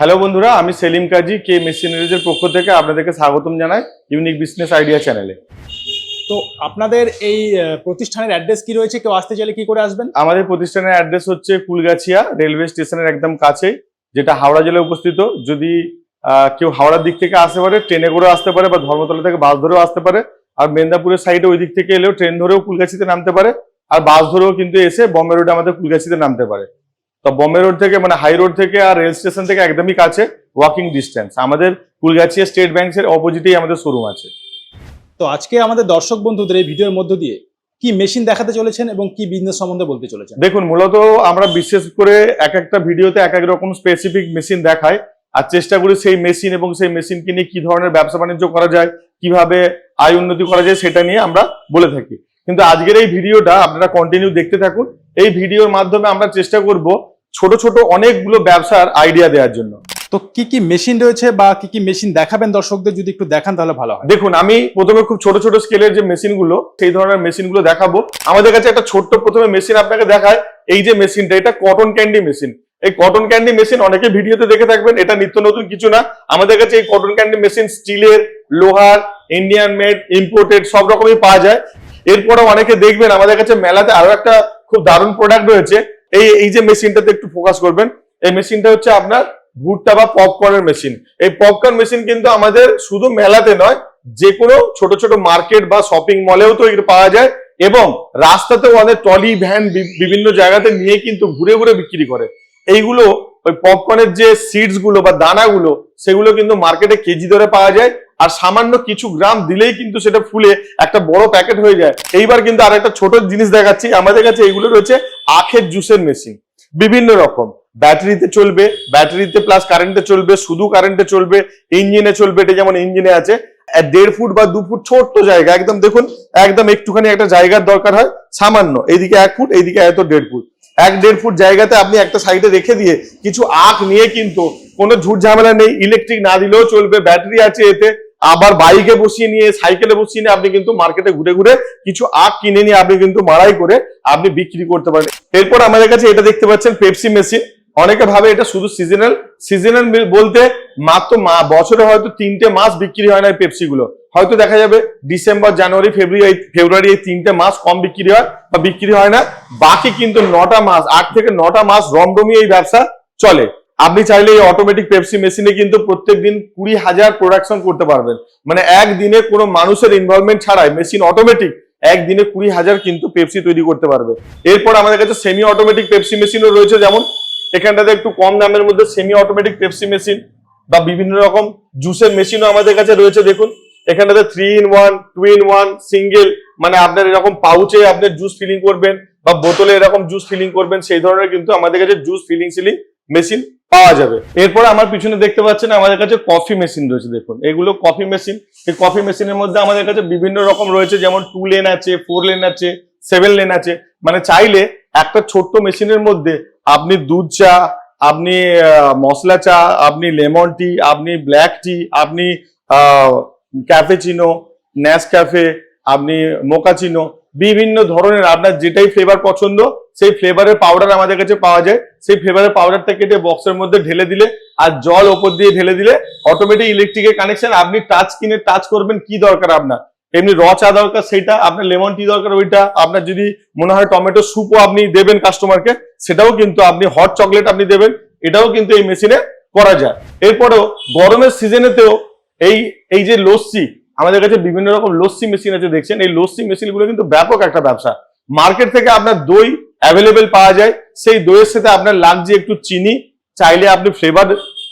Hello বন্ধুরা আমি সেলিম কাজী কে মেশিনারিজের পক্ষ থেকে আপনাদেরকে স্বাগতম জানাই ইউনিক বিজনেস আইডিয়া চ্যানেলে। তো আপনাদের এই প্রতিষ্ঠানের অ্যাড্রেস কি রয়েছে? কেউ আসতে চাইলে কি করে আসবেন? আমাদের প্রতিষ্ঠানের অ্যাড্রেস হচ্ছে কুলগাছিয়া রেলওয়ে স্টেশনের একদম কাছে যেটা হাওড়া জেলায় উপস্থিত। যদি কেউ হাওড়ার দিক থেকে আসতে পারে ট্রেনে করে আসতে পারে বা ধর্মতলা থেকে বাস ধরেও আসতে পারে আর মেদিনীপুরের সাইডে ওই দিক থেকে এলেও ট্রেন ধরেও কুলগাছিতে নামতে পারে আর বাস ধরেও কিন্তু এসে বম্বে রোডে আমাদের কুলগাছিতে নামতে পারে। তো বম্বে রোড থেকে মানে হাই রোড থেকে আর রেল স্টেশন থেকে একদমই কাছে ওয়াকিং ডিস্টেন্স আমাদের কুলগাছিয়া স্টেট ব্যাংকের অপোজিটেই আমাদের শোরুম আছে। তো আজকে আমাদের দর্শক বন্ধুদের এই ভিডিওর মধ্য দিয়ে কি মেশিন দেখাতে চলেছেন এবং কি বিজনেস সম্বন্ধে বলতে চলেছেন? দেখুন মূলত আমরা বিশেষ করে এক একটা ভিডিওতে এক এক রকম স্পেসিফিক মেশিন দেখাই আর চেষ্টা করি সেই মেশিন এবং সেই মেশিনকে নিয়ে কি ধরনের ব্যবসা বাণিজ্য করা যায় কীভাবে আয় উন্নতি করা যায় সেটা নিয়ে আমরা বলে থাকি। কিন্তু আজকের এই ভিডিওটা আপনারা কন্টিনিউ দেখতে থাকুন। এই ভিডিওর মাধ্যমে আমরা চেষ্টা করব ছোট ছোট অনেকগুলো ব্যবসার আইডিয়া দেওয়ার জন্য। তো কি কি মেশিন রয়েছে বা কি কি মেশিন দেখাবেন দর্শকদের? যদি একটু দেখান তাহলে ভালো হয়। দেখুন আমি প্রথমে খুব ছোট ছোট স্কেলের যে মেশিনগুলো সেই ধরনের মেশিনগুলো দেখাবো। আমাদের কাছে একটা ছোট্ট প্রথমে মেশিন আপনাকে দেখায় এই যে মেশিনটা এটা কটন ক্যান্ডি মেশিন এই কটন ক্যান্ডি মেশিন অনেকে ভিডিওতে দেখে থাকবেন এটা নিত্য নতুন কিছু না। আমাদের কাছে এই কটন ক্যান্ডি মেশিন স্টিলের লোহার ইন্ডিয়ান মেড ইম্পোর্টেড সব রকমই পাওয়া যায়। এরপরে অনেকে দেখবেন আমাদের কাছে মেলাতে আরও একটা খুব দারুণ প্রোডাক্ট রয়েছে। এই এই যে মেশিনটাতে একটু ফোকাস করবেন, এই মেশিনটা হচ্ছে আপনার ভুট্টা বা পপকর্নের মেশিন এই পপকর্ন মেশিন কিন্তু আমাদের শুধু মেলাতে নয় যে কোনো ছোট ছোট মার্কেট বা শপিং মলেও তো এগুলো পাওয়া যায় এবং রাস্তাতেও অনেক টলি ভ্যান বিভিন্ন জায়গাতে নিয়ে কিন্তু ঘুরে ঘুরে বিক্রি করে। এইগুলো ওই পপকর্নের যে সিডসগুলো বা দানাগুলো, সেগুলো কিন্তু মার্কেটে কেজি দরে পাওয়া যায়। আর সামান্য কিছু গ্রাম দিলেই কিন্তু সেটা ফুলে একটা বড় প্যাকেট হয়ে যায়। এইবার কিন্তু আর একটা ছোট জিনিস দেখাচ্ছি। আমাদের কাছে এইগুলো রয়েছে আখের জুসের মেশিন বিভিন্ন রকম। ব্যাটারিতে চলবে, ব্যাটারিতে প্লাস কারেন্টে চলবে, শুধু কারেন্টে চলবে ইঞ্জিনে চলবে, এটা যেমন ইঞ্জিনে আছে দেড় ফুট বা দু ফুট ছোট্ট জায়গা, একদম দেখুন, একদম একটুখানি একটা জায়গার দরকার হয়, সামান্য। এইদিকে এক ফুট, এইদিকে এত দেড় ফুট। এক দেড় ফুট জায়গাতে আপনি একটা সাইডে রেখে দিয়ে কিছু আখ নিয়ে কিন্তু কোনো ঝুট ঝামেলা নেই ইলেকট্রিক না দিলেও চলবে ব্যাটারি আছে এতে। আবার বাইকে বসিয়ে নিয়ে সাইকেলে বসিয়ে নিয়ে আপনি কিন্তু মার্কেটে ঘুরে ঘুরে কিছু আখ কিনে নিয়ে আপনি কিন্তু মারাই করে আপনি বিক্রি করতে পারেন। এরপর আমাদের কাছে এটা দেখতে পাচ্ছেন পেপসি মেশিন অনেকে ভাবে এটা শুধু সিজনাল সিজনাল বলতে মাত্র বছরে হয়তো তিনটে মাস বিক্রি হয় না পেপসি গুলো। হয়তো দেখা যাবে ডিসেম্বর জানুয়ারি ফেব্রুয়ারি ফেব্রুয়ারি এই তিনটে মাস কম বিক্রি হয় বা বিক্রি হয় না। বাকি কিন্তু নটা মাস, আট থেকে নটা মাস রমরমি এই ব্যবসা চলে। আপনি চাইলে এই অটোমেটিক পেপসি মেশিনে কিন্তু প্রত্যেক দিন কুড়ি হাজার প্রোডাকশন করতে পারবেন। মানে একদিনে কোনো মানুষের ইনভলভমেন্ট ছাড়াই মেশিন অটোমেটিক একদিনে কুড়ি হাজার কিন্তু পেপসি তৈরি করতে পারবে। এরপর আমাদের কাছে সেমি অটোমেটিক পেপসি মেশিনও রয়েছে, যেমন এখানটাতে একটু কম দামের মধ্যে সেমি অটোমেটিক পেপসি মেশিন বা বিভিন্ন রকম জুসের মেশিনও আমাদের কাছে রয়েছে, দেখুন। এখানটাতে three in one two in one single মানে আপনার এরকম পাউচে আপনি জুস ফিলিং করবেন বা বোতলে এরকম জুস ফিলিং করবেন, সেই ধরনের কিন্তু আমাদের কাছে জুস ফিলিং সিলিং মেশিন পাওয়া যাবে। এরপরে আমার পিছনে দেখতে পাচ্ছেন আমাদের কাছে কফি মেশিন রয়েছে, দেখুন। এগুলো কফি মেশিন এই কফি মেশিনের মধ্যে আমাদের কাছে বিভিন্ন রকম রয়েছে, যেমন টু লেন আছে ফোর লেন আছে সেভেন লেন আছে। মানে চাইলে একটা ছোট্ট মেশিনের মধ্যে আপনি দুধ চা, আপনি মশলা চা, আপনি লেমন টি, আপনি ব্ল্যাক টি, আপনি ক্যাফেচিনো ন্যাস ক্যাফে আপনি মোকাচিনো, বিভিন্ন ধরনের আপনার যেটাই ফ্লেভার পছন্দ, সেই ফ্লেভারের পাউডার আমাদের কাছে পাওয়া যায়। সেই ফ্লেভারের পাউডারটা কেটে বক্সের মধ্যে ঢেলে দিলে আর জল ওপর দিয়ে ঢেলে দিলে অটোমেটিক ইলেকট্রিকের কানেকশন আপনি টাচ কিনে টাচ করবেন কি দরকার আপনার? এমনি র চা দরকার সেটা আপনার লেমন টি দরকার ওইটা, আপনার যদি মনে হয় টমেটো স্যুপও আপনি দেবেন কাস্টমারকে সেটাও কিন্তু আপনি হট চকলেট আপনি দেবেন, এটাও কিন্তু এই মেশিনে করা যায়। এরপরেও গরমের সিজনেতেও এই এই যে লস্যি, আমাদের কাছে বিভিন্ন রকম লস্যি মেশিন আছে, দেখছেন? এই লস্যি মেশিনগুলো কিন্তু ব্যাপক একটা ব্যবসা। মার্কেট থেকে আপনার দই অ্যাভেলেবেল পাওয়া যায়, সেই দইয়ের সাথে আপনার লাগছে একটু চিনি, চাইলে আপনি ফ্লেভার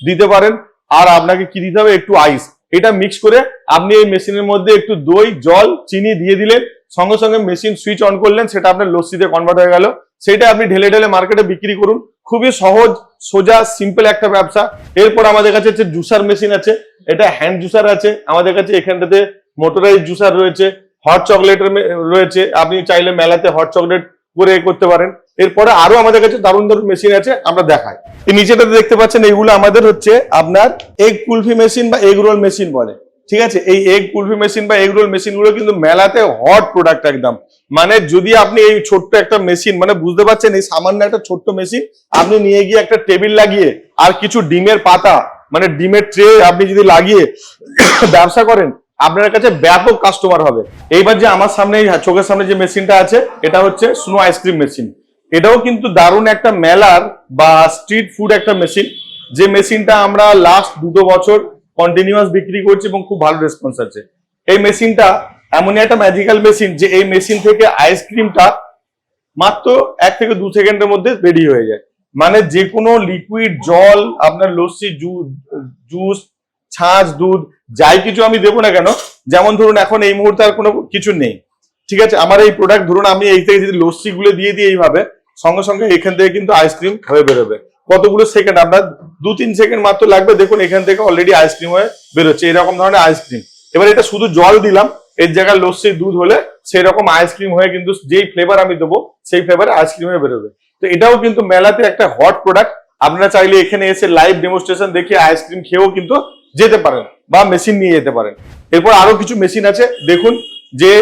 দিতে পারেন, আর আপনাকে কি দিতে হবে? একটু আইস এটা মিক্স করে আপনি এই মেশিনের মধ্যে একটু দই, জল, চিনি দিয়ে দিলেন। সঙ্গে সঙ্গে মেশিন সুইচ অন করলেন, সেটা আপনার লস্যিতে কনভার্ট হয়ে গেল। সেটা আপনি ঢেলে ঢেলে মার্কেটে বিক্রি করুন। খুবই সহজ, সোজা সিম্পল একটা ব্যবসা। এরপর আমাদের কাছে হচ্ছে জুসার মেশিন আছে। এটা হ্যান্ড জুসার আছে। আমাদের কাছে এখানটাতে মোটরাইজ জুসার রয়েছে। হট চকলেটের রয়েছে। আপনি চাইলে মেলাতে হট চকলেট করে করতে পারেন। এরপরে আরও আমাদের কাছে দারুণ দারুণ মেশিন আছে, আমরা দেখাই। এই নিচেটাতে দেখতে পাচ্ছেন, এইগুলো আমাদের হচ্ছে আপনার এগ কুলফি মেশিন বা এগ রোল মেশিন বলে। ঠিক আছে? এই এগ কুলফি মেশিন বা এগ রোল মেশিনগুলো কিন্তু মেলাতে হট প্রোডাক্ট একদম। মানে যদি আপনি এই ছোট্ট একটা মেশিন মানে বুঝতে পারছেন, এই সামান্য একটা ছোট্ট মেশিন আপনি নিয়ে গিয়ে একটা টেবিল লাগিয়ে আর কিছু ডিমের পাতা মানে ডিমের ট্রে আপনি যদি লাগিয়ে ব্যবসা করেন আপনার কাছে ব্যাপক কাস্টমার হবে। এইবার যে আমার সামনে এই চোখের সামনে যে মেশিনটা আছে, এটা হচ্ছে স্নো আইসক্রিম মেশিন এটাও কিন্তু দারুণ একটা মেলার বা স্ট্রিট ফুড একটা মেশিন যে মেশিনটা আমরা লাস্ট দুটো বছর কন্টিনিউয়াস বিক্রি করছি এবং খুব ভালো রেসপন্স আছে। এই মেশিনটা এমনই একটা ম্যাজিক্যাল মেশিন যে এই মেশিন থেকে আইসক্রিমটা মাত্র এক থেকে দু সেকেন্ডের মধ্যে রেডি হয়ে যায়। মানে যে কোনো লিকুইড জল, আপনার লস্যি জুস ছাঁচ, দুধ, যাই কিছু আমি দেবো না কেন, যেমন ধরুন এখন এই মুহূর্তে আর কোনো কিছু নেই। ঠিক আছে? আমার এই প্রোডাক্ট ধরুন আমি এই থেকে যদি লস্যি গুলো দিয়ে দিই এইভাবে, সঙ্গে সঙ্গে এখান থেকে কিন্তু আইসক্রিম হয়ে বেরোবে। কতগুলো সেকেন্ড আপনার দু তিন সেকেন্ড মাত্র লাগবে, দেখুন এখান থেকে অলরেডি আইসক্রিম হয়ে বেরোচ্ছে। এরকম ধরনের আইসক্রিম এবার এটা শুধু জল দিলাম, এর জায়গায় লস্যি, দুধ হলে সেই রকম আইসক্রিম হয়ে কিন্তু যেই ফ্লেভার আমি দেবো, সেই ফ্লেভারে আইসক্রিম হয়ে বেরোবে। তো এটাও কিন্তু মেলাতে একটা হট প্রোডাক্ট আপনারা চাইলে এখানে এসে লাইভ ডেমোস্ট্রেশন দেখে আইসক্রিম খেয়েও কিন্তু যেতে পারেন বা মেশিন নিয়ে যেতে পারেন। এরপর আরও কিছু মেশিন আছে, দেখুন, যে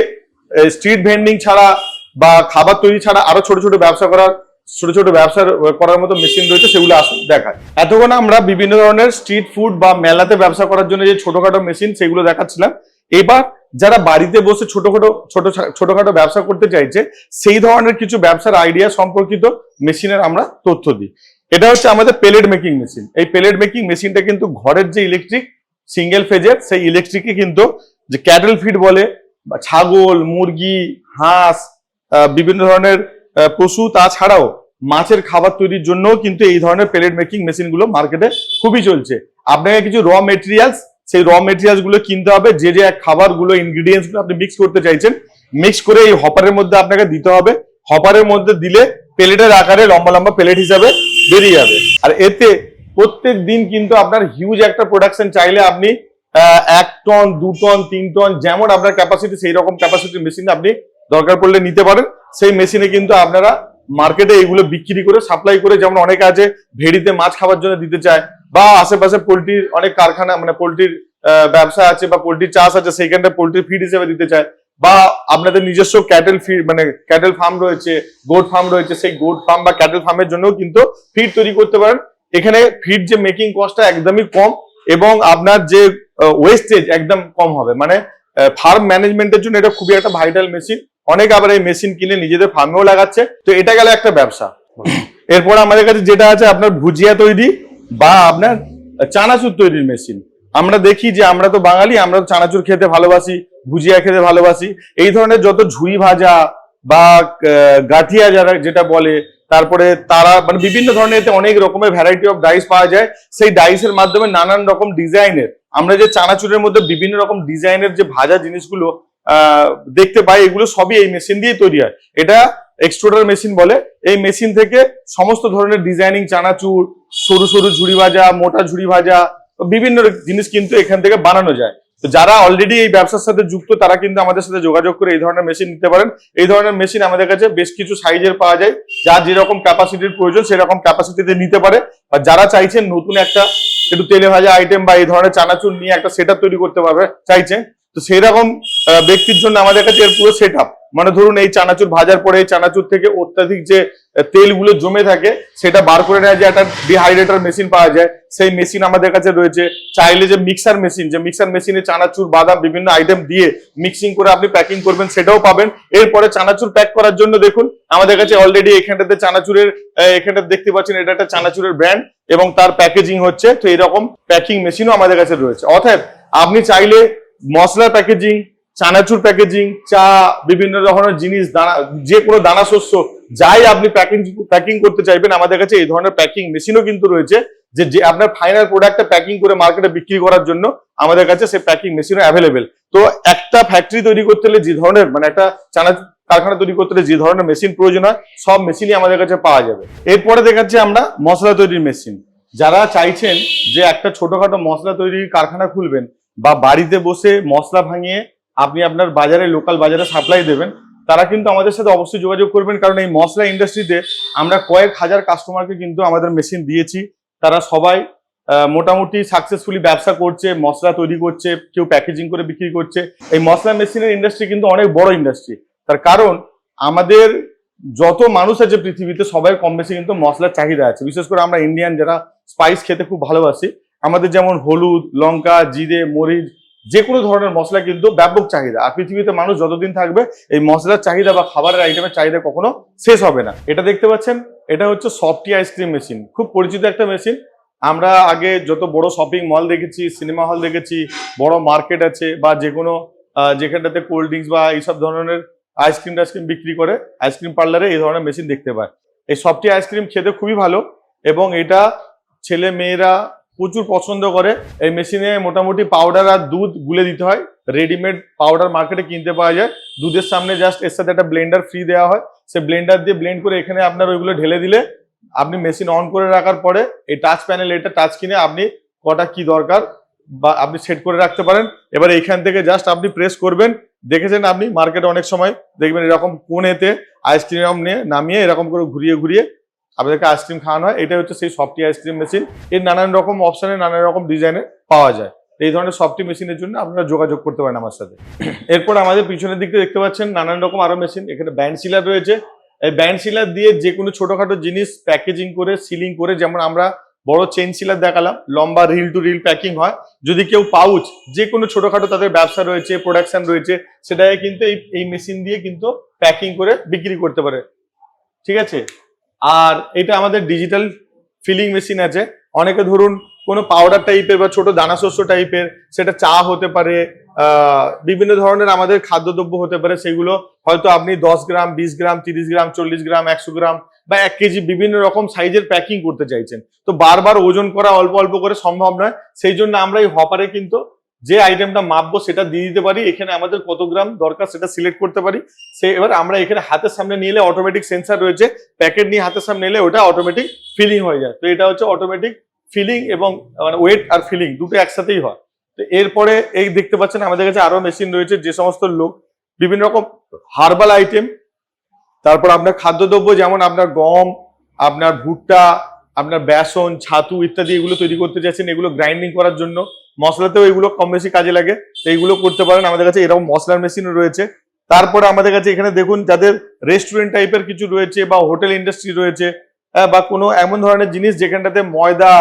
স্ট্রিট ভেন্ডিং ছাড়া বা খাবার তৈরি ছাড়া আরও ছোট ছোট ব্যবসা করার, ছোট ছোট ব্যবসা করার মতো মেশিন রয়েছে, সেগুলো আসুন দেখায় এতক্ষণ আমরা বিভিন্ন ধরনের স্ট্রিট ফুড বা মেলাতে ব্যবসা করার জন্য যে ছোটখাটো মেশিন সেগুলো দেখাচ্ছিলাম। এবার যারা বাড়িতে বসে ছোটখাটো ছোট ছোটখাটো ব্যবসা করতে চাইছে, সেই ধরনের কিছু ব্যবসার আইডিয়া সম্পর্কিত মেশিনের আমরা তথ্য দিই। এটা হচ্ছে আমাদের পেলেট মেকিং মেশিন এই পেলেট মেকিং মেশিনটা কিন্তু ঘরের যে ইলেকট্রিক সিঙ্গেল ফেজের সেই ইলেকট্রিকে কিন্তু যে ক্যাটেল ফিড বলে ছাগল, মুরগি, হাঁস বিভিন্ন ধরনের পশু, তাছাড়াও মাছের খাবার তৈরির জন্যও কিন্তু এই ধরনের পেলেট মেকিং মেশিনগুলো মার্কেটে খুবই চলছে। আপনাকে কিছু র মেটেরিয়ালস সেই র মেটেরিয়ালসগুলো কিনতে হবে, যে যে খাবারগুলো ইনগ্রিডিয়েন্টসগুলো আপনি মিক্স করতে চাইছেন মিক্স করে এই হপারের মধ্যে আপনাকে দিতে হবে। হপারের মধ্যে দিলে প্লেটের আকারে লম্বা লম্বা প্লেট হিসাবে বেরিয়ে যাবে। আর এতে প্রত্যেক দিন কিন্তু আপনার হিউজ একটা প্রোডাকশন চাইলে আপনি এক টন দু টন তিন টন যেমন আপনার ক্যাপাসিটি সেই রকম ক্যাপাসিটির মেশিন আপনি দরকার পড়লে নিতে পারেন। সেই মেশিনে কিন্তু আপনারা মার্কেটে এগুলো বিক্রি করে সাপ্লাই করে, যেমন অনেকে আছে, ভেড়িতে মাছ খাবার জন্য দিতে চায়, বা আশেপাশে পোলট্রির অনেক কারখানা মানে পোলট্রির ব্যবসা আছে বা পোলট্রির চাষ আছে সেইখানটা পোলট্রি ফিড হিসেবে দিতে চায়। বা আপনাদের নিজস্ব ক্যাটেল ফিড মানে ক্যাটেল ফার্ম রয়েছে গোট ফার্ম রয়েছে, সেই গোট ফার্ম বা ক্যাটেল ফার্মের জন্যও কিন্তু ফিড তৈরি করতে পারেন। এখানে ফিড যে মেকিং কস্টটা একদমই কম এবং আপনার যে ওয়েস্টেজ একদম কম হবে। মানে ফার্ম ম্যানেজমেন্টের জন্য এটা খুবই একটা ভাইটাল মেশিন অনেক আবার এই মেশিন কিনে নিজেদের ফার্মেও লাগাচ্ছে। তো এটা গেল একটা ব্যবসা। এরপর আমাদের কাছে যেটা আছে আপনার ভুজিয়া তৈরি বা আপনার চানাচুর তৈরির মেশিন আমরা দেখি যে আমরা তো বাঙালি, আমরা তো চানাচুর খেতে ভালোবাসি। ভুজিয়া খেতে ভালোবাসি। এই ধরনের যত ঝুই ভাজা বা গাঠিয়া যারা যেটা বলে, তারপরে তারা মানে বিভিন্ন ধরনের এতে অনেক রকমের ভ্যারাইটি অফ ডাইস পাওয়া যায়। সেই ডাইসের মাধ্যমে নানান রকম ডিজাইনের, আমরা যে চানাচুরের মধ্যে বিভিন্ন রকম ডিজাইনের যে ভাজা জিনিসগুলো দেখতে পাই, এগুলো সবই এই মেশিন দিয়ে তৈরি হয়। এটা এক্সট্রোডার মেশিন বলে। এই মেশিন থেকে সমস্ত ধরনের ডিজাইনিং চানাচুর, সরু সরু ঝুড়ি ভাজা, মোটা ঝুড়ি ভাজা, বিভিন্ন জিনিস কিন্তু এখান থেকে বানানো যায়। তো যারা অলরেডি এই ব্যবসার সাথে যুক্ত, তারা কিন্তু আমাদের সাথে যোগাযোগ করে এই ধরনের মেশিন নিতে পারেন। এই ধরনের মেশিন আমাদের কাছে বেশ কিছু সাইজের পাওয়া যায়, যা যেরকম ক্যাপাসিটির প্রয়োজন, সেরকম ক্যাপাসিটিতে নিতে পারে। বা যারা চাইছেন নতুন একটা, একটু তেলে ভাজা আইটেম বা এই ধরনের চানাচুর নিয়ে একটা সেট তৈরি করতে পারবে, চাইছেন, তো সেই রকম ব্যক্তির জন্য আমাদের কাছে এর পুরো সেট আপ মানে ধরুন এই চানাচুর ভাজার পরে এই চানাচুর থেকে অত্যাধিক যে তেলগুলো জমে থাকে, সেটা বার করে নেওয়া যায়, একটা ডিহাইড্রেটর মেশিন পাওয়া যায়। সেই মেশিন আমাদের কাছে রয়েছে। চাইলে যে মিক্সার মেশিন যে মিক্সার মেশিনে চানাচুর, বাদাম, বিভিন্ন আইটেম দিয়ে মিক্সিং করে আপনি প্যাকিং করবেন, সেটাও পাবেন। এরপরে চানাচুর প্যাক করার জন্য দেখুন, আমাদের কাছে অলরেডি এখানটাতে চানাচুরের এখানটা দেখতে পাচ্ছেন, এটা একটা চানাচুরের ব্র্যান্ড এবং তার প্যাকেজিং হচ্ছে। তো এরকম প্যাকিং মেশিনও আমাদের কাছে রয়েছে। অর্থাৎ আপনি চাইলে মশলা প্যাকেজিং চানাচুর প্যাকেজিং চা, বিভিন্ন ধরনের জিনিস, দানা, যে কোনো দানা শস্য, যাই আপনি প্যাকিং প্যাকিং করতে চাইবেন, আমাদের কাছে এই ধরনের প্যাকিং মেশিনও কিন্তু রয়েছে, যে যে আপনার ফাইনাল প্রোডাক্টটা প্যাকিং করে মার্কেটে বিক্রি করার জন্য আমাদের কাছে সে প্যাকিং মেশিনও অ্যাভেলেবেল তো একটা ফ্যাক্টরি তৈরি করতে হলে যে ধরনের মানে একটা চানাচুর কারখানা তৈরি করতে হলে যে ধরনের মেশিন প্রয়োজন হয়, সব মেশিনই আমাদের কাছে পাওয়া যাবে। এরপরে দেখাচ্ছি আমরা মশলা তৈরির মেশিন যারা চাইছেন যে একটা ছোটখাটো মশলা তৈরির কারখানা খুলবেন বা বাড়িতে বসে মশলা ভাঙিয়ে আপনি আপনার বাজারে লোকাল বাজারে সাপ্লাই দেবেন, তারা কিন্তু আমাদের সাথে অবশ্যই যোগাযোগ করবেন। কারণ এই মশলা ইন্ডাস্ট্রিতে আমরা কয়েক হাজার কাস্টমারকে কিন্তু আমাদের মেশিন দিয়েছি। তারা সবাই মোটামুটি সাকসেসফুলি ব্যবসা করছে, মশলা তৈরি করছে, কেউ প্যাকেজিং করে বিক্রি করছে। এই মশলা মেশিনের ইন্ডাস্ট্রি কিন্তু অনেক বড় ইন্ডাস্ট্রি তার কারণ, আমাদের যত মানুষ আছে পৃথিবীতে, সবাই কম বেশি কিন্তু মশলার চাহিদা আছে। বিশেষ করে আমরা ইন্ডিয়ান যারা স্পাইস খেতে খুব ভালোবাসি, আমাদের যেমন হলুদ, লঙ্কা, জিরে, মরিচ যে কোনো ধরনের মশলা কিন্তু ব্যাপক চাহিদা। আর পৃথিবীতে মানুষ যতদিন থাকবে, এই মশলার চাহিদা বা খাবারের আইটেমের চাহিদা কখনো শেষ হবে না। এটা দেখতে পাচ্ছেন? এটা হচ্ছে সফটি আইসক্রিম মেশিন। খুব পরিচিত একটা মেশিন। আমরা আগে যত বড় শপিং মল দেখেছি সিনেমা হল দেখেছি, বড় মার্কেট আছে বা যে কোনো যেখানটাতে কোল্ড ড্রিঙ্কস বা এইসব ধরনের আইসক্রিম টাইসক্রিম বিক্রি করে, আইসক্রিম পার্লারে এই ধরনের মেশিন দেখতে পায়। এই সফটি আইসক্রিম খেতে খুবই ভালো এবং এটা ছেলে মেয়েরা প্রচুর পছন্দ করে। এই মেশিনে মোটামুটি পাউডার আর দুধ গুলে দিতে হয়। রেডিমেড পাউডার মার্কেটে কিনতে পাওয়া যায়। দুধের সামনে জাস্ট এর সাথে একটা ব্লেন্ডার ফ্রি দেওয়া হয়। সে ব্লেন্ডার দিয়ে ব্লেন্ড করে এখানে আপনার ওইগুলো ঢেলে দিলে আপনি মেশিন অন করে রাখার পরে এই টাচ প্যানেল এটা টাচ কিনে আপনি কটা কি দরকার বা আপনি সেট করে রাখতে পারেন। এবার এইখান থেকে জাস্ট আপনি প্রেস করবেন। দেখেছেন আপনি মার্কেটে অনেক সময় দেখবেন এরকম কোণেতে আইসক্রিম নিয়ে নামিয়ে এরকম করে ঘুরিয়ে ঘুরিয়ে আপনাদেরকে আইসক্রিম খাওয়ানো হয়। এটা হচ্ছে সেই সফটি আইসক্রিম মেশিন এর নানান রকম অপশনে নানান রকম ডিজাইনে পাওয়া যায়। এই ধরনের সফটি মেশিনের জন্য আপনারা যোগাযোগ করতে পারেন আমার সাথে। এরপর আমাদের পিছনের দিকে দেখতে পাচ্ছেন, নানান রকম আরও মেশিন এখানে ব্যান্ড সিলার রয়েছে। এই ব্যান্ড সিলার দিয়ে যে কোনো ছোটখাটো জিনিস প্যাকেজিং করে সিলিং করে, যেমন আমরা বড় চেন সিলার দেখালাম, লম্বা রিল টু রিল প্যাকিং হয়। যদি কেউ পাউচ যে কোনো ছোটখাটো তাদের ব্যবসা রয়েছে প্রোডাকশন রয়েছে, সেটাকে কিন্তু এই এই মেশিন দিয়ে কিন্তু প্যাকিং করে বিক্রি করতে পারে। ঠিক আছে? আর এটা আমাদের ডিজিটাল ফিলিং মেশিন আছে। অনেকে ধরুন কোনো পাউডার টাইপের বা ছোট দানা শস্য টাইপের সেটা চা হতে পারে বিভিন্ন ধরনের আমাদের খাদ্যদ্রব্য হতে পারে, সেগুলো হয়তো আপনি দশ গ্রাম, বিশ গ্রাম, তিরিশ গ্রাম, চল্লিশ গ্রাম, একশো গ্রাম বা এক কেজি বিভিন্ন রকম সাইজের প্যাকিং করতে চাইছেন। তো বারবার ওজন করা অল্প অল্প করে সম্ভব নয়। সেই জন্য আমরা এই হপারে কিন্তু যে আইটেমটা মাপবো সেটা দিয়ে দিতে পারি, এখানে আমাদের কত গ্রাম দরকার সেটা সিলেক্ট করতে পারি। সে এবার আমরা এখানে হাতের সামনে নিয়ে অটোমেটিক সেন্সার রয়েছে প্যাকেট নিয়ে হাতের সামনে এলে ওটা অটোমেটিক ফিলিং হয়ে যায়। তো এটা হচ্ছে অটোমেটিক ফিলিং এবং মানে ওয়েট আর ফিলিং দুটো একসাথেই হয়। তো এরপরে এই দেখতে পাচ্ছেন আমাদের কাছে আরও মেশিন রয়েছে, যে সমস্ত লোক, বিভিন্ন রকম হার্বাল আইটেম তারপর আপনার খাদ্যদ্রব্য যেমন আপনার গম, আপনার ভুট্টা আপনার বেসন, ছাতু ইত্যাদি এগুলো তৈরি করতে চাইছেন, এগুলো গ্রাইন্ডিং করার জন্য। মশলাতেও এগুলো কম বেশি কাজে লাগে, তো এইগুলো করতে পারেন। আমাদের কাছে এরকম মশলার মেশিনও রয়েছে। তারপরে আমাদের কাছে এখানে দেখুন, যাদের রেস্টুরেন্ট টাইপের কিছু রয়েছে বা হোটেল ইন্ডাস্ট্রি রয়েছে বা কোনো এমন ধরনের জিনিস যেখানটাতে ময়দা,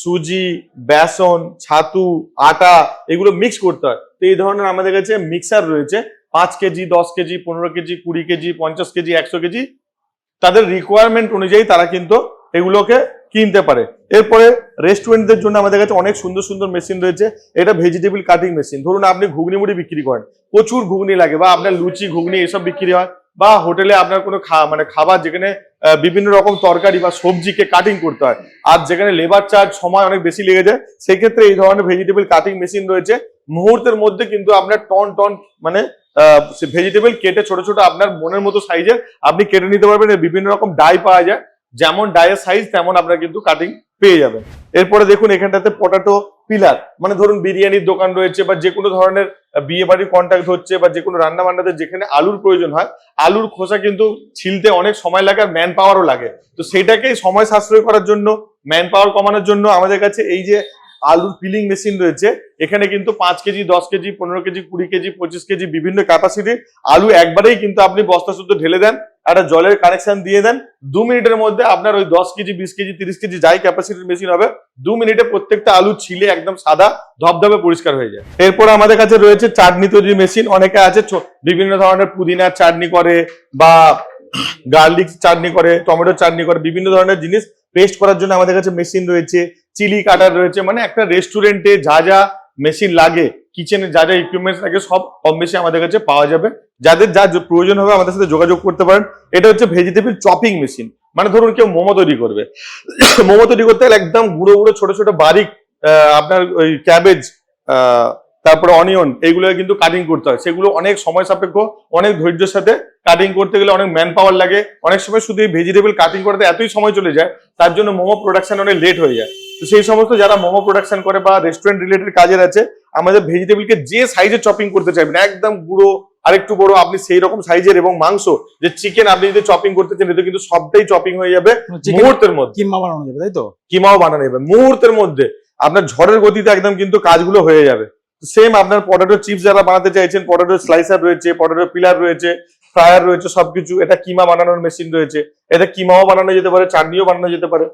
সুজি, বেসন, ছাতু, আটা এগুলো মিক্স করতে হয়। তো এই ধরনের আমাদের কাছে মিক্সার রয়েছে। পাঁচ কেজি, দশ কেজি, পনেরো কেজি, কুড়ি কেজি, পঞ্চাশ কেজি, একশো কেজি। তাদের রিকোয়ারমেন্ট অনুযায়ী তারা কিন্তু এগুলোকে কিনতে পারে। এরপরে রেস্টুরেন্টদের জন্য আমাদের কাছে অনেক সুন্দর সুন্দর মেশিন রয়েছে। এটা ভেজিটেবল কাটিং মেশিন ধরুন আপনি ঘুগনি মুড়ি বিক্রি করেন। প্রচুর ঘুগনি লাগে বা আপনার লুচি, ঘুগনি এসব বিক্রি হয় বা হোটেলে আপনার কোনো মানে খাবার যেখানে বিভিন্ন রকম তরকারি বা সবজিকে কাটিং করতে হয়। আর যেখানে লেবার চার্জ সময় অনেক বেশি লেগে যায়, সেক্ষেত্রে এই ধরনের ভেজিটেবল কাটিং মেশিন রয়েছে। মুহূর্তের মধ্যে কিন্তু আপনার টন টন মানে ভেজিটেবল কেটে ছোট ছোট আপনার মনের মতো সাইজের আপনি কেটে নিতে পারবেন। বিভিন্ন রকম ডাই পাওয়া যায়। যেমন ডায়ের সাইজ তেমন আপনার কিন্তু কাটিং পেয়ে যাবেন। এরপরে দেখুন, এখানটাতে পটাটো পিলার মানে ধরুন বিরিয়ানির দোকান রয়েছে বা যে কোনো ধরনের বিয়ে বাড়ির কন্ট্যাক্ট হচ্ছে বা যে কোনো রান্না বান্নাতে যেখানে আলুর প্রয়োজন হয়, আলুর খোসা কিন্তু ছিলতে অনেক সময় লাগে আর ম্যান পাওয়ারও লাগে। তো সেটাকে সময় সাশ্রয় করার জন্য ম্যান পাওয়ার কমানোর জন্য আমাদের কাছে এই যে আলুর পিলিং মেশিন রয়েছে, এখানে কিন্তু পাঁচ কেজি, দশ কেজি, পনেরো কেজি, কুড়ি কেজি, পঁচিশ কেজি বিভিন্ন ক্যাপাসিটি আলু একবারেই কিন্তু আপনি বস্তা শুদ্ধ ঢেলে দেন। একটা জলের কানেকশন দিয়ে দেন। দু মিনিটের মধ্যে আপনার ওই দশ কেজি, বিশ কেজি, তিরিশ কেজি যাই ক্যাপাসিটির মেশিন হবে, দু মিনিটে প্রত্যেকটা আলু ছিলে একদম সাদা, ধবধবে পরিষ্কার হয়ে যায়। এরপর আমাদের কাছে রয়েছে চাটনি তৈরি মেশিন অনেকে আছে বিভিন্ন ধরনের পুদিনার চাটনি করে বা গার্লিক চাটনি করে টমেটো চাটনি করে, বিভিন্ন ধরনের জিনিস পেস্ট করার জন্য আমাদের কাছে মেশিন রয়েছে। চিলি কাটার রয়েছে। মানে একটা রেস্টুরেন্টে যা যা মেশিন লাগে কিচেনে যা যা ইকুইপমেন্টস লাগে সব কম বেশি আমাদের কাছে পাওয়া যাবে। যাদের যা প্রয়োজন হবে আমাদের সাথে যোগাযোগ করতে পারেন। এটা হচ্ছে ভেজিটেবল চপিং মেশিন মানে ধরুন কেউ মোমো তৈরি করবে। মোমো তৈরি করতে গেলে একদম গুঁড়ো গুঁড়ো ছোট ছোট বারিক আপনার ওই ক্যাবেজ তারপরে অনিয়ন এইগুলো কিন্তু কাটিং করতে হয়। সেগুলো অনেক সময় সাপেক্ষ, অনেক ধৈর্যের সাথে কাটিং করতে গেলে অনেক ম্যান পাওয়ার লাগে। অনেক সময় শুধু এই ভেজিটেবল কাটিং করতে এতই সময় চলে যায়, তার জন্য মোমো প্রোডাকশন অনেক লেট হয়ে যায়। তো সেই সমস্ত যারা মোমো প্রোডাকশন করে বা রেস্টুরেন্ট রিলেটেড কাজের আছে আমাদের ভেজিটেবলকে যে সাইজে চপিং করতে চাইবেন একদম গুঁড়ো আরেকটু বড় আপনি সেই রকম সাইজের এবং মাংস যে চিকেন আপনি যদি চপিং করতে চান এতে কিন্তু সবটাই চপিং হয়ে যাবে মুহূর্তের মধ্যে। কিমা বানানো যাবে তাই তো? কিমাও বানানো যাবে মুহূর্তের মধ্যে। আপনার ঝড়ের গতিতে একদম কিন্তু কাজগুলো হয়ে যাবে। সেম আপনার পটেটো চিপস যারা বানাতে চাইছেন পটেটো স্লাইসার রয়েছে পটেটো পিলার রয়েছে ফ্রায়ার রয়েছে সবকিছু। এটা কিমা বানানোর মেশিন রয়েছে। এটা কিমাও বানানো যেতে পারে চাটনিও বানানো যেতে পারে।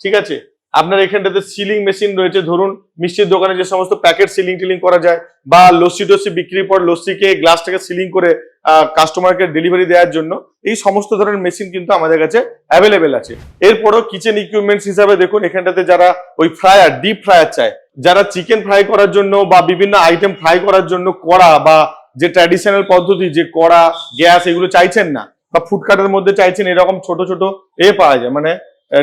ঠিক আছে? আপনার এখানটাতে সিলিং মেশিন রয়েছে। ধরুন, মিষ্টির দোকানে যে সমস্ত প্যাকেট সিলিং টিলিং করা যায় বা লস্যি টস্যি বিক্রির পর লস্যিকে গ্লাসটাকে সিলিং করে কাস্টমারকে ডেলিভারি দেওয়ার জন্য এই সমস্ত ধরনের মেশিন কিন্তু আমাদের কাছে অ্যাভেলেবেল আছে। এরপরও কিচেন ইকুইপমেন্টস হিসাবে দেখুন, এখানটাতে যারা ওই ফ্রায়ার ডিপ ফ্রায়ার চায়, যারা চিকেন ফ্রাই করার জন্য বা বিভিন্ন আইটেম ফ্রাই করার জন্য কড়া বা যে ট্র্যাডিশনাল পদ্ধতি, যে কড়া, গ্যাস এগুলো চাইছেন না বা ফুডকাটের মধ্যে চাইছেন, এরকম ছোট ছোট এ পাওয়া যায় মানে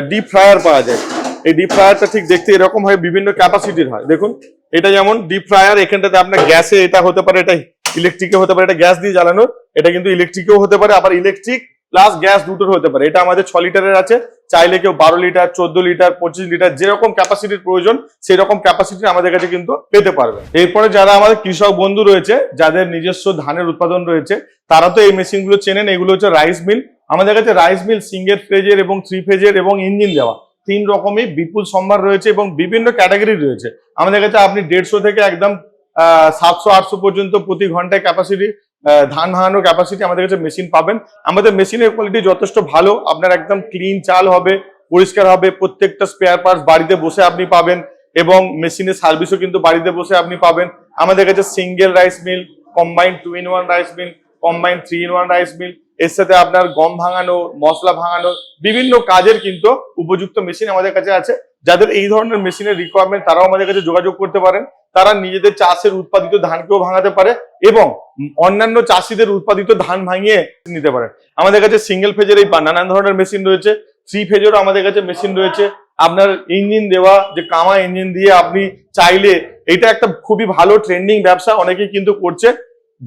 ডিপ ফ্রায়ার পাওয়া যায়। এই ডিপ ফ্রায়ারটা ঠিক দেখতে এরকম হয়, বিভিন্ন ক্যাপাসিটির হয়। দেখুন, এটা যেমন ডিপ ফ্রায়ার এখানটাতে আপনার গ্যাসে এটা হতে পারে, এটা ইলেকট্রিকে হতে পারে, এটা গ্যাস দিয়ে জ্বালানোর, এটা কিন্তু ইলেকট্রিকেও হতে পারে, আবার ইলেকট্রিক প্লাস গ্যাস দুটোর হতে পারে। এটা আমাদের ছ লিটারের আছে, চাইলে কেউ বারো লিটার, চোদ্দ লিটার, পঁচিশ লিটার, যেরকম ক্যাপাসিটির প্রয়োজন সেই রকম ক্যাপাসিটি আমাদের কাছে কিন্তু পেতে পারবে। এরপরে যারা আমাদের কৃষক বন্ধু রয়েছে, যাদের নিজস্ব ধানের উৎপাদন রয়েছে, তারা তো এই মেশিনগুলো চেনেন, এগুলো হচ্ছে রাইস মিল আমাদের কাছে রাইস মিল সিঙ্গেল ফেজের এবং থ্রি ফেজের এবং ইঞ্জিন দেওয়া। তিন রকমের বিপুল সম্ভার রয়েছে এবং বিভিন্ন ক্যাটাগরি রয়েছে। আমাদের কাছে আপনি দেড়শো থেকে একদম সাতশো, আটশো পর্যন্ত প্রতি ঘন্টায় ক্যাপাসিটি ধান ভাঙানোর ক্যাপাসিটি আমাদের কাছে মেশিন পাবেন। আমাদের মেশিনের কোয়ালিটি যথেষ্ট ভালো। আপনার একদম ক্লিন চাল হবে, পরিষ্কার হবে, প্রত্যেকটা স্পেয়ার পার্টস বাড়িতে বসে আপনি পাবেন এবং মেশিনের সার্ভিসও কিন্তু বাড়িতে বসে আপনি পাবেন। আমাদের কাছে single rice mill combine two in one rice mill combine three in one rice mill এর সাথে আপনার গম ভাঙানো, মশলা ভাঙানো, বিভিন্ন কাজের কিন্তু উপযুক্ত মেশিন আমাদের কাছে আছে। যাদের এই ধরনের মেশিনের রিকোয়ারমেন্ট তারাও আমাদের কাছে যোগাযোগ করতে পারেন। তারা নিজেদের চাষের উৎপাদিত ধানকেও ভাঙাতে পারে এবং অন্যান্য চাষিদের উৎপাদিত ধান ভাঙিয়ে নিতে পারেন আমাদের কাছে সিঙ্গেল ফেজের এই নানান ধরনের মেশিন রয়েছে। থ্রি ফেজেরও আমাদের কাছে মেশিন রয়েছে। আপনার ইঞ্জিন দেওয়া, যে কামা ইঞ্জিন দিয়ে আপনি চাইলে, এটা একটা খুবই ভালো ট্রেন্ডিং ব্যবসা অনেকেই কিন্তু করছে।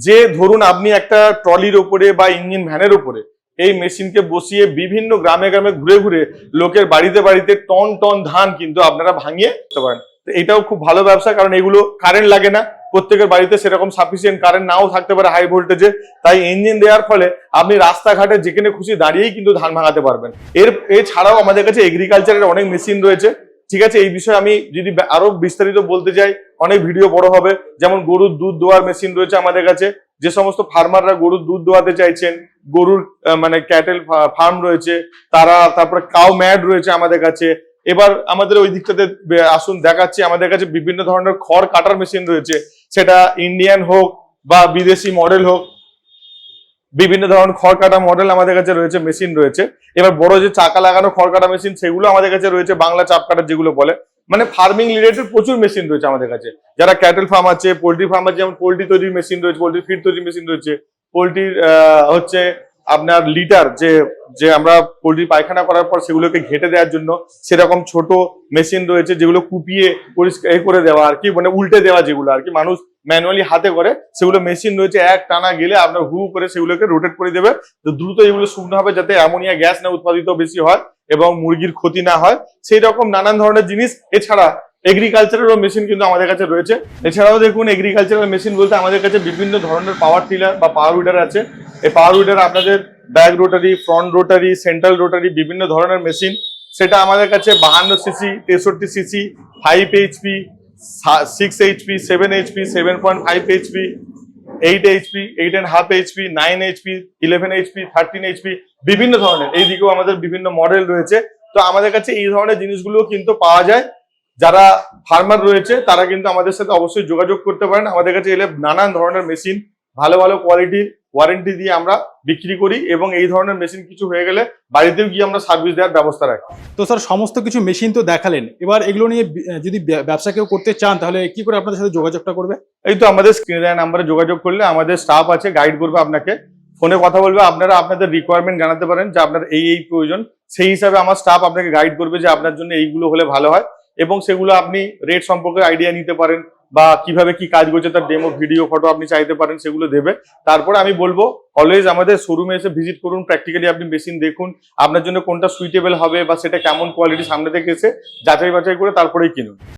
যে ধরুন আপনি একটা ট্রলির ওপরে বা ইঞ্জিন ভ্যানের উপরে এই মেশিনকে বসিয়ে বিভিন্ন গ্রামে গ্রামে ঘুরে ঘুরে লোকের বাড়িতে বাড়িতে টন টন ধান কিন্তু আপনারা ভাঙিয়ে করতে পারেন। তো এটাও খুব ভালো ব্যবসা, কারণ এগুলো কারেন্ট লাগে না। প্রত্যেকের বাড়িতে সেরকম সাফিসিয়েন্ট কারেন্ট নাও থাকতে পারে হাই ভোল্টেজে তাই ইঞ্জিন দেওয়ার ফলে আপনি রাস্তাঘাটে যেখানে খুশি দাঁড়িয়েই কিন্তু ধান ভাঙাতে পারবেন। এর এছাড়াও আমাদের কাছে এগ্রিকালচারের অনেক মেশিন রয়েছে। ঠিক আছে, এই বিষয়ে আমি যদি আরও বিস্তারিত বলতে চাই, অনেক ভিডিও বড় হবে। যেমন গরুর দুধ দোয়ার মেশিন রয়েছে আমাদের কাছে। যে সমস্ত ফার্মাররা গরুর দুধ দোয়াতে চাইছেন, গরুর মানে ক্যাটেল ফার্ম রয়েছে, তারা তারপরে কাউ ম্যাড রয়েছে আমাদের কাছে। এবার আমাদের ওই দিকটাতে আসুন দেখাচ্ছি। আমাদের কাছে বিভিন্ন ধরনের খড় কাটার মেশিন রয়েছে। সেটা ইন্ডিয়ান হোক বা বিদেশি মডেল হোক বিভিন্ন ধরনের খড় কাটা মডেল আমাদের কাছে রয়েছে মেশিন রয়েছে। এবার বড় যে চাকা লাগানো খড় কাটা মেশিন সেগুলো আমাদের কাছে রয়েছে বাংলা চাপ কাটার যেগুলো বলে। মানে ফার্মিং রিলেটেড প্রচুর মেশিন রয়েছে আমাদের কাছে। যারা ক্যাটেল ফার্ম আছে পোলট্রি ফার্ম আছে, যেমন পোলট্রি তৈরির মেশিন রয়েছে পোলট্রি ফিড তৈরির মেশিন রয়েছে। পোলট্রির হচ্ছে আপনার লিটার যে যে আমরা পোল্ট্রি পায়খানা করার পর সেগুলোকে ঘেটে দেওয়ার জন্য সেরকম ছোট মেশিন রয়েছে যেগুলো কুপিয়ে পরিষ্কার করে দেওয়া আর কি মানে উল্টে দেওয়া যেগুলো আর কি। মানুষ ম্যানুয়ালি হাতে করে, সেগুলো মেশিন রয়েছে, এক টানা গেলে আপনার হু করে সেগুলোকে রোটেট করে দেবে। তো দ্রুত এগুলো শুকনো হবে যাতে অ্যামোনিয়া গ্যাস না উৎপাদিত বেশি হয় এবং মুরগির ক্ষতি না হয়। সেই রকম নানান ধরনের জিনিস। এছাড়া এগ্রিকালচারেরও মেশিন কিন্তু আমাদের কাছে রয়েছে। এছাড়াও দেখুন এগ্রিকালচারাল মেশিন বলতে আমাদের কাছে বিভিন্ন ধরনের পাওয়ার টিলার বা পাওয়ার উইডার আছে। এই পাওয়ার উইডার আপনাদের back rotary front rotary central rotary বিভিন্ন ধরনের মেশিন সেটা আমাদের কাছে বাহান্ন সিসি তেষট্টি CC five HP six HP seven HP seven point five HP eight HP eight and half HP nine HP eleven HP thirteen HP বিভিন্ন ধরনের। এই দিকেও আমাদের বিভিন্ন মডেল রয়েছে। তো আমাদের কাছে এই ধরনের জিনিসগুলো কিন্তু পাওয়া যায়। যারা ফার্মার রয়েছে, তারা কিন্তু আমাদের সাথে অবশ্যই যোগাযোগ করতে পারেন। আমাদের কাছে এলে নানান ধরনের মেশিন ভালো ভালো কোয়ালিটির ওয়ারেন্টি দিয়ে আমরা বিক্রি করি এবং এই ধরনের মেশিন কিছু হয়ে গেলে বাড়িতেও গিয়ে আমরা সার্ভিস দেওয়ার ব্যবস্থা রাখি। তো স্যার সমস্ত কিছু মেশিন তো দেখালেন। এবার এগুলো নিয়ে যদি ব্য- ব্যবসা কেউ করতে চান তাহলে কি করে আপনাদের সাথে যোগাযোগটা করবে? এই তো আমাদের স্ক্রিনে দেওয়া নাম্বারে যোগাযোগ করলে আমাদের স্টাফ আছে গাইড করবে আপনাকে। ফোনে কথা বলবে আপনারা আপনাদের রিকোয়ারমেন্ট জানাতে পারেন যে আপনার এই এই প্রয়োজন। সেই হিসাবে আমার স্টাফ আপনাকে গাইড করবে যে আপনার জন্য এইগুলো হলে ভালো হয় এবং সেগুলো আপনি রেট সম্পর্কে আইডিয়া নিতে পারেন। বা কীভাবে কি কাজ করছে তার ডেমো ভিডিও ফটো আপনি চাইতে পারেন, সেগুলো দেবে। তারপরে আমি বলব অলওয়েজ আমাদের শোরুমে এসে ভিজিট করুন প্র্যাকটিক্যালি আপনি মেশিন দেখুন, আপনার জন্য কোনটা সুইটেবল হবে বা সেটা কেমন কোয়ালিটি সামনে থেকে এসে যাচাই বাছাই করে তারপরেই কিনুন।